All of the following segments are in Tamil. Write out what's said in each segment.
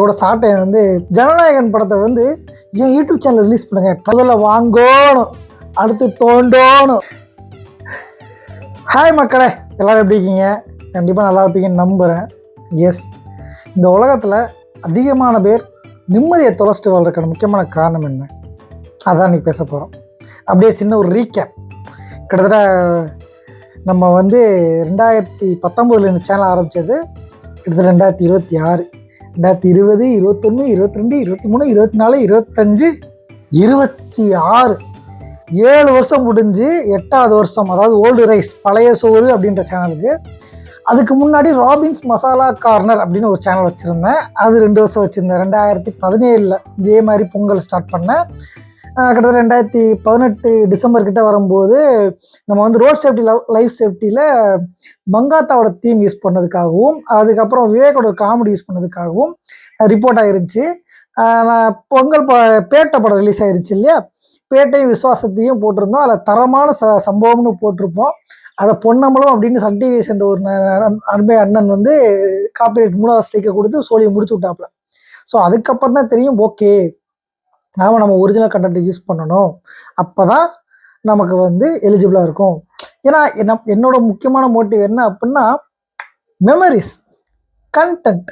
இதோட சாட்டை வந்து ஜனநாயகன் படத்தை வந்து என் யூடியூப் சேனல் ரிலீஸ் பண்ணுங்க? முதல்ல வாங்கணும். அடுத்து தோண்டோணும். ஹாய் மக்களே எல்லோரும் எப்படி இருக்கீங்க? கண்டிப்பாக நல்லா இருப்பீங்கன்னு நம்புகிறேன் எஸ் இந்த உலகத்தில் அதிகமான பேர் நிம்மதியை தொலைச்சிட்டு வாழ்றதுக்கான முக்கியமான காரணம் என்ன? அதான் இன்றைக்கி பேச போகிறோம் அப்படியே சின்ன ஒரு ரீகேப் கிட்டத்தட்ட நம்ம வந்து ரெண்டாயிரத்தி பத்தொம்போதில் இந்த சேனல் ஆரம்பித்தது கிட்டத்தட்ட ரெண்டாயிரத்தி இருபத்தி ஆறு. ரெண்டாயிரத்தி இருபது இருபத்தொன்று இருபத்தி ரெண்டு இருபத்தி மூணு இருபத்தி நாலு இருபத்தஞ்சு இருபத்தி ஆறு ஏழு வருஷம் முடிஞ்சு எட்டாவது வருஷம் அதாவது ஓல்டு ரைஸ் பழைய சோறு அப்படின்ற சேனலுக்கு அதுக்கு முன்னாடி ராபின்ஸ் மசாலா கார்னர் அப்படின்னு ஒரு சேனல் வச்சுருந்தேன். அது ரெண்டு வருஷம் வச்சுருந்தேன். ரெண்டாயிரத்தி பதினேழில் இதே மாதிரி பொங்கல் ஸ்டார்ட் பண்ணேன். கிட்டத்தட்ட ரெண்டாயிரத்தி பதினெட்டு டிசம்பர் கிட்ட வரும்போது நம்ம வந்து ரோட் சேஃப்டி லைஃப் சேஃப்டியில் மங்காத்தாவோட தீம் யூஸ் பண்ணதுக்காகவும் அதுக்கப்புறம் விவேக்கோட காமெடி யூஸ் பண்ணதுக்காகவும் ரிப்போர்ட் ஆயிருந்துச்சு. நான் பொங்கல் ப பேட்டை படம் ரிலீஸ் ஆயிருச்சு இல்லையா? பேட்டையும் விசுவாசத்தையும் போட்டிருந்தோம். அதில் தரமான ச சம்பவம்னு போட்டிருப்போம். அதை பொன்னம்பலம் அப்படின்னு சன் டிவி சேர்ந்த ஒரு அன்பை அண்ணன் வந்து காப்பிரைட் மூணாவது ஸ்ட்ரைக்கை கொடுத்து சோழியை முடிச்சு விட்டாப்புல. ஸோ அதுக்கப்புறம் தான் தெரியும் ஓகே நாம் நம்ம ஒரிஜினல் கண்டென்ட்டை யூஸ் பண்ணணும். அப்போ தான் நமக்கு வந்து எலிஜிபிளாக இருக்கும். ஏன்னா என்ன என்னோட முக்கியமான மோட்டிவ் என்ன அப்படின்னா மெமரிஸ் கண்டென்ட்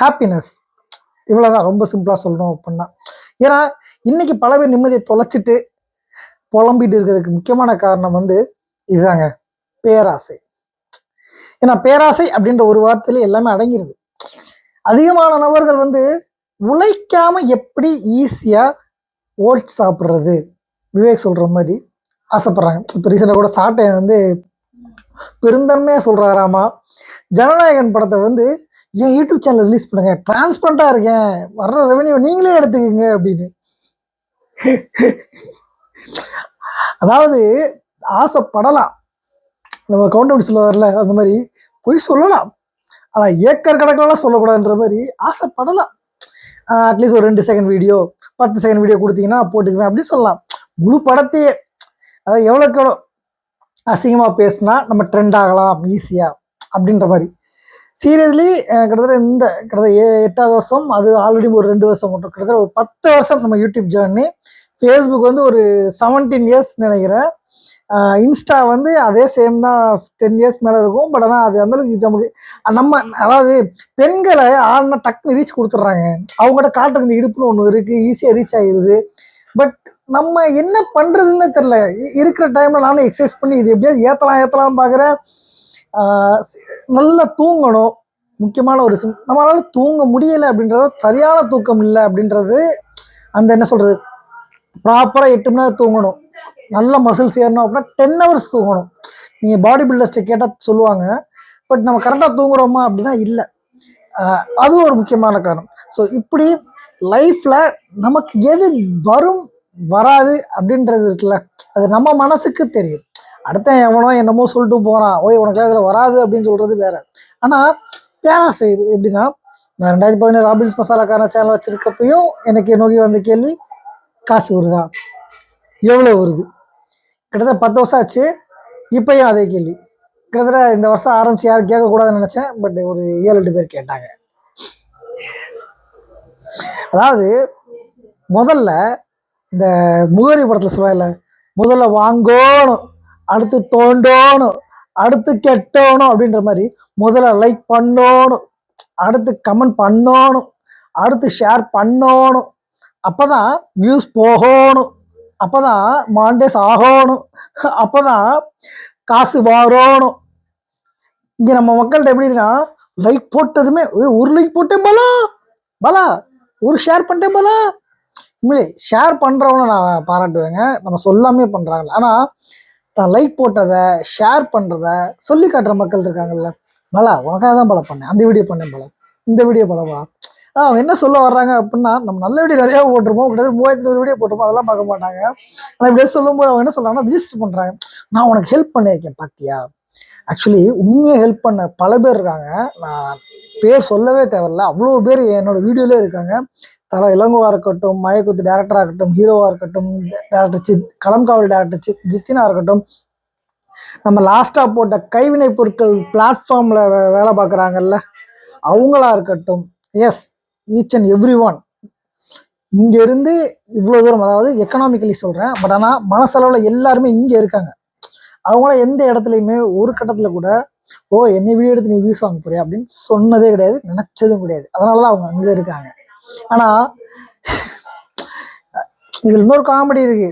ஹாப்பினஸ் இவ்வளோதான் ரொம்ப சிம்பிளாக சொல்லணும் அப்படின்னா. ஏன்னா இன்றைக்கி பல பேர் நிம்மதியை தொலைச்சிட்டு புலம்பிட்டு இருக்கிறதுக்கு முக்கியமான காரணம் வந்து இதுதாங்க. பேராசை. ஏன்னா பேராசை அப்படின்ற ஒரு வார்த்தையில எல்லாமே அடங்கிருது. அதிகமான நபர்கள் வந்து உழைக்காம எப்படி ஈஸியாக ஓட்ஸ் சாப்பிட்றது? விவேக் சொல்கிற மாதிரி ஆசைப்பட்றாங்க. இப்போ ரீசெண்டாக கூட சாட்டை வந்து பெருந்தன்மையாக சொல்கிறாராமா ஜனநாயகன் படத்தை வந்து என் யூடியூப் சேனல் ரிலீஸ் பண்ணுங்க. டிரான்ஸ்பரண்டாக இருக்கேன். வர்ற ரெவன்யூ நீங்களே எடுத்துக்கோங்க அப்படின்னு. அதாவது ஆசைப்படலாம். நம்ம கவுண்டபிள் சொல்லுவார்ல அந்த மாதிரி பொய் சொல்லலாம். ஆனால் ஏக்கர் கணக்கெல்லாம் சொல்லக்கூடாதுன்ற மாதிரி ஆசைப்படலாம். அட்லீஸ்ட் ஒரு ரெண்டு செகண்ட் வீடியோ பத்து செகண்ட் வீடியோ கொடுத்தீங்கன்னா போட்டுக்குவேன் அப்படின்னு சொல்லலாம். முழு படத்தையே அதாவது எவ்வளோக்கு எவ்வளோ அசிங்கமாக பேசினா நம்ம ட்ரெண்ட் ஆகலாம் ஈஸியாக அப்படின்ற மாதிரி. சீரியஸ்லி கிட்டத்தட்ட இந்த கிட்டத்தட்ட எட்டாவது வருஷம் அது ஆல்ரெடி ஒரு ரெண்டு வருஷம் மட்டும். கிட்டத்தட்ட ஒரு பத்து வருஷம் நம்ம யூடியூப் ஜேர்னி ஃபேஸ்புக் வந்து ஒரு செவன்டீன் இயர்ஸ் நினைக்கிறேன். இன்ஸ்டா வந்து அதே சேம் தான் டென் இயர்ஸ் மேலே இருக்கும். பட் ஆனால் அது அந்தளவுக்கு நமக்கு நம்ம அதாவது பெண்களை ஆடினா டக்குன்னு ரீச் கொடுத்துட்றாங்க. அவங்ககிட்ட காட்டுற இந்த இடுப்புன்னு ஒன்று இருக்குது ஈஸியாக ரீச் ஆகிடுது பட் நம்ம என்ன பண்ணுறதுன்னு தெரில இருக்கிற டைமில் நானும் எக்ஸசைஸ் பண்ணி இது எப்படியாவது ஏற்றலாம் ஏற்றலாம்னு பார்க்குறேன் நல்லா தூங்கணும். முக்கியமான ஒரு சிம் நம்மளால் தூங்க முடியலை அப்படின்றது சரியான தூக்கம் இல்லை அப்படின்றது அந்த என்ன சொல்கிறது ப்ராப்பராக எட்டு மணி நேரம் தூங்கணும். நல்ல மசில்ஸ் ஏறணும் அப்படின்னா டென் ஹவர்ஸ் தூங்கணும். நீங்கள் பாடி பில்டர்ஸ்ட்டு கேட்டால் சொல்லுவாங்க. பட் நம்ம கரெக்டாக தூங்குறோமா அப்படின்னா இல்லை. அது ஒரு முக்கியமான காரணம். ஸோ இப்படி லைஃப்பில் நமக்கு எது வரும் வராது அப்படின்றது இருக்குல்ல அது நம்ம மனசுக்கு தெரியும். அடுத்த எவனோ என்னமோ சொல்லிட்டு போகிறான் ஓய் உனக்கு அதில் வராது அப்படின்னு சொல்கிறது வேற. ஆனால் பேராசை எப்படின்னா நான் ரெண்டாயிரத்தி பதினேழு ராபின்ஸ் மசாலாக்கான சேனல் வச்சுருக்கப்பையும் எனக்கு நோக்கி வந்த கேள்வி காசு வருதா எவ்வளோ வருது? கிட்டத்தட்ட பத்து வருஷம் ஆச்சு. இப்பயும் அதே கேள்வி. கிட்டத்தட்ட இந்த வருஷம் ஆரம்பிச்சு யாரும் கேட்கக்கூடாதுன்னு நினச்சேன். பட் ஒரு ஏழு எட்டு பேர் கேட்டாங்க. அதாவது முதல்ல இந்த முகரி படத்தில் சொல்லுவாங்கல்ல முதல்ல வாங்கணும் அடுத்து தோண்டோணும் அடுத்து கெட்டோணும் அப்படின்ற மாதிரி முதல்ல லைக் பண்ணணும் அடுத்து கமெண்ட் பண்ணணும் அடுத்து ஷேர் பண்ணணும். அப்பதான் வியூஸ் போகணும். அப்பதான் மாண்டேஸ் ஆகணும். அப்பதான் காசு வாரணும். இங்க நம்ம மக்கள்கிட்ட எப்படின்னா லைக் போட்டதுமே ஒரு லைக் போட்டேன் பலா. பலா ஒரு ஷேர் பண்ணிட்டேன் பலா. உண்மையிலே ஷேர் பண்றவனை நான் பாராட்டுவேங்க. நம்ம சொல்லாமே பண்றாங்க ஆனா தான் லைக் போட்டதை ஷேர் பண்றத சொல்லி காட்டுற மக்கள் இருக்காங்கல்ல. பலா உனக்காக தான் பல பண்ணேன். அந்த வீடியோ பண்ணேன் பல. இந்த வீடியோ பல பலா. அவங்க என்ன சொல்ல வர்றாங்க அப்படின்னா நம்ம நல்ல வீடியோ நிறையா போட்டிருப்போம். கிட்டத்தட்ட மூவாயிரத்தி நூறு வீடியோ போட்டிருப்போம். அதெல்லாம் பார்க்க மாட்டாங்க. ஆனால் இப்படியே சொல்லும்போது அவங்க என்ன சொல்கிறாங்கன்னா ரிஜிஸ்டர் பண்ணுறாங்க நான் உனக்கு ஹெல்ப் பண்ணியிருக்கேன் பார்த்தியா ஆக்சுவலி உண்மையாக ஹெல்ப் பண்ண பல பேர் இருக்காங்க. நான் பேர் சொல்லவே தேவையில்ல. அவ்வளோ பேர் என்னோட வீடியோலே இருக்காங்க. தலை இளங்கோவா இருக்கட்டும் மயக்குத்து டேரக்டராக இருக்கட்டும் ஹீரோவாக இருக்கட்டும் டேரக்டர் சித் களம்காவல் டேரக்டர் சித் ஜித்தினா இருக்கட்டும். நம்ம லாஸ்ட்டாக போட்ட கைவினை பொருட்கள் பிளாட்ஃபார்மில் வேலை பார்க்குறாங்கல்ல அவங்களா இருக்கட்டும். Yes each and every one இங்கேருந்து இவ்வளோ தூரம் அதாவது எக்கனாமிக்கலி சொல்கிறேன் பட் ஆனால் மனசளவில் எல்லாருமே இங்கே இருக்காங்க. அவங்களாம் எந்த இடத்துலையுமே ஒரு கட்டத்தில் கூட ஓ என்னை வீடியோ எடுத்து நீ வியூஸ் வாங்க போறியா? அப்படின்னு சொன்னதே கிடையாது நினச்சதும் கிடையாது. அதனால தான் அவங்க அங்கே இருக்காங்க. ஆனால் இதில் இன்னொரு காமெடி இருக்கு.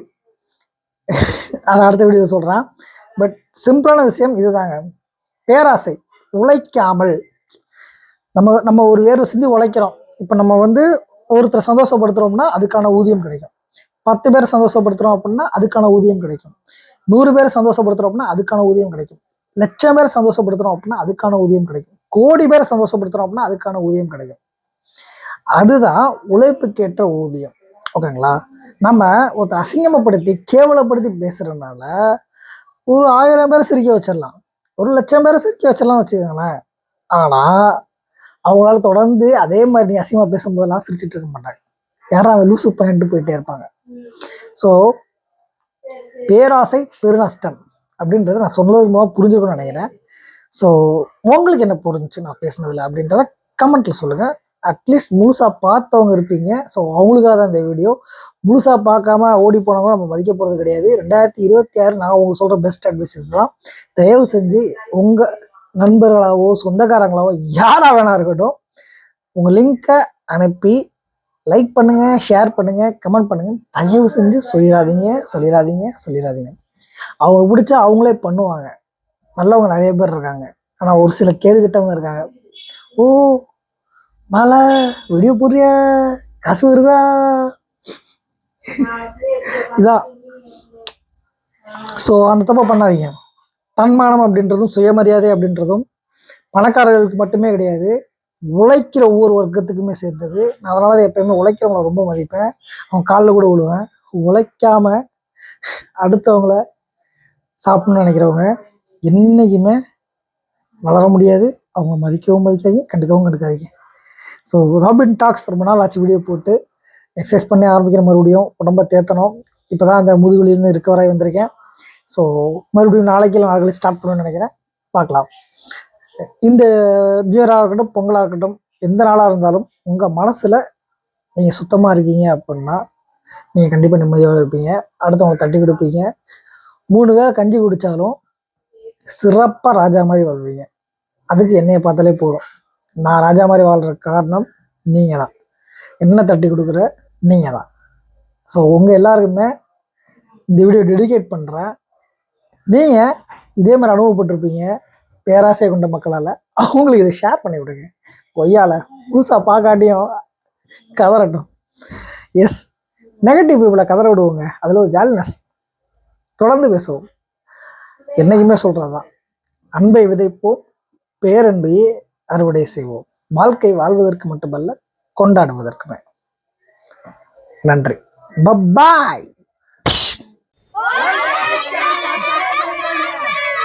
அதை அடுத்த வீடியோ சொல்கிறேன் பட் சிம்பிளான விஷயம் இதுதாங்க. பேராசை உழைக்காமல். நம்ம நம்ம ஒரு வேர்வை செஞ்சு உழைக்கிறோம். இப்போ நம்ம வந்து ஒருத்தரை சந்தோஷப்படுத்துகிறோம்னா அதுக்கான ஊதியம் கிடைக்கும். பத்து பேர் சந்தோஷப்படுத்துகிறோம் அப்படின்னா அதுக்கான ஊதியம் கிடைக்கும். நூறு பேர் சந்தோஷப்படுத்துறோம் அப்படின்னா அதுக்கான ஊதியம் கிடைக்கும். லட்சம் பேர் சந்தோஷப்படுத்துகிறோம் அப்படின்னா அதுக்கான ஊதியம் கிடைக்கும். கோடி பேர் சந்தோஷப்படுத்துகிறோம் அப்படின்னா அதுக்கான ஊதியம் கிடைக்கும். அதுதான் உழைப்புக்கேற்ற ஊதியம். ஓகேங்களா? நம்ம ஒருத்தர் அசிங்கமப்படுத்தி கேவலப்படுத்தி பேசுறதுனால ஒரு ஆயிரம் பேரை சிரிக்க வச்சிடலாம். ஒரு லட்சம் பேரை சிரிக்க வச்சிடலாம் வச்சுக்கோங்களேன். ஆனால் அவங்களால தொடர்ந்து அதே மாதிரி நீ அசிங்கமாக பேசும்போதெல்லாம் சிரிச்சிட்டு இருக்க மாட்டாங்க. யாரும் அவன் லூசு பண்ணிட்டு போயிட்டே இருப்பாங்க. ஸோ பேராசை பெருநஷ்டம் அப்படின்றத நான் சொன்னது மூலமாக புரிஞ்சுக்கணும்னு நினைக்கிறேன். ஸோ உங்களுக்கு என்ன புரிஞ்சுச்சு நான் பேசுனதில் அப்படின்றத கமெண்ட்ல சொல்லுங்க. அட்லீஸ்ட் முழுசாக பார்த்தவங்க இருப்பீங்க. ஸோ அவங்களுக்காக தான் இந்த வீடியோ முழுசாக பார்க்காம ஓடி போனவங்க நம்ம மதிக்க போகிறது கிடையாது. ரெண்டாயிரத்தி இருபத்தி ஆறு நான் உங்களுக்கு சொல்கிற பெஸ்ட் அட்வைஸ் இதுதான். தயவு செஞ்சு உங்கள் நண்பர்களாவோ சொந்தக்காரங்களாவோ யாராக வேணா இருக்கட்டும் உங்கள் லிங்க்கை அனுப்பி லைக் பண்ணுங்க ஷேர் பண்ணுங்க கமெண்ட் பண்ணுங்க தயவு செஞ்சு சொல்லிடாதீங்க சொல்லிடாதீங்க சொல்லிடாதீங்க. அவங்க பிடிச்சா அவங்களே பண்ணுவாங்க. நல்லவங்க நிறைய பேர் இருக்காங்க. ஆனால் ஒரு சில கேடுகிட்டவங்க இருக்காங்க. ஓ மாலா வீடியோ புரிய காசு வருதா? இதான் ஸோ அந்த தப்பை பண்ணாதீங்க. தன்மானம் அப்படின்றதும் சுயமரியாதை அப்படின்றதும் பணக்காரர்களுக்கு மட்டுமே கிடையாது. உழைக்கிற ஒவ்வொரு வர்க்கத்துக்குமே சேர்ந்தது. நான் அதனால தான் எப்பயுமே உழைக்கிறவங்களை ரொம்ப மதிப்பேன். அவன் காலில் கூட விழுவேன். உழைக்காம அடுத்தவங்கள சாப்பிடணும்னு நினைக்கிறவங்க என்னைக்குமே வளர முடியாது. அவங்க மதிக்கவும் மதிக்காதீங்க கண்டுக்கவும் கண்டுக்காதீங்க. ஸோ ராபின் டாக்ஸ் ரொம்ப நாள் ஆச்சு வீடியோ போட்டு. எக்ஸசைஸ் பண்ணி ஆரம்பிக்கிற மறுபடியும் உடம்ப தேத்தணும். இப்போ தான் அந்த முதுகுலிருந்து இருக்க வரை வந்திருக்கேன். ஸோ மறுபடியும் நாளைக்கு இல்லை நாளைக்கு ஸ்டார்ட் பண்ணணும்னு நினைக்கிறேன். பார்க்கலாம். இந்த நியூயராக இருக்கட்டும் பொங்கலாக இருக்கட்டும் எந்த நாளாக இருந்தாலும் உங்கள் மனசில் நீங்கள் சுத்தமாக இருக்கீங்க அப்படின்னா நீங்கள் கண்டிப்பாக நிம்மதியாக இருப்பீங்க. அடுத்தவங்களை தட்டி கொடுப்பீங்க. மூணு பேரை கஞ்சி குடித்தாலும் சிறப்பாக ராஜா மாதிரி வாழ்வீங்க. அதுக்கு என்னைய பார்த்தாலே போதும். நான் ராஜா மாதிரி வாழ்கிற காரணம் நீங்கள் தான் என்ன தட்டி கொடுக்குற? நீங்கள் தான் ஸோ உங்கள் எல்லாருக்குமே இந்த வீடியோ டெடிகேட் பண்ணுறேன் நீங்கள் இதே மாதிரி அனுபவப்பட்டிருப்பீங்க பேராசை கொண்ட மக்களால். அவங்களுக்கு இதை ஷேர் பண்ணி விடுங்க. கொய்யால புதுசாக பார்க்காட்டியும் கதறட்டும். எஸ் நெகட்டிவ் பீப்புளை கதற விடுவோங்க. அதில் ஒரு ஜாலினஸ். தொடர்ந்து பேசுவோம். என்னைக்குமே சொல்கிறது தான் அன்பை விதைப்போம் பேரன்பையே அறுவடை செய்வோம். வாழ்க்கை வாழ்வதற்கு மட்டுமல்ல கொண்டாடுவதற்குமே. நன்றி. பப்பாய்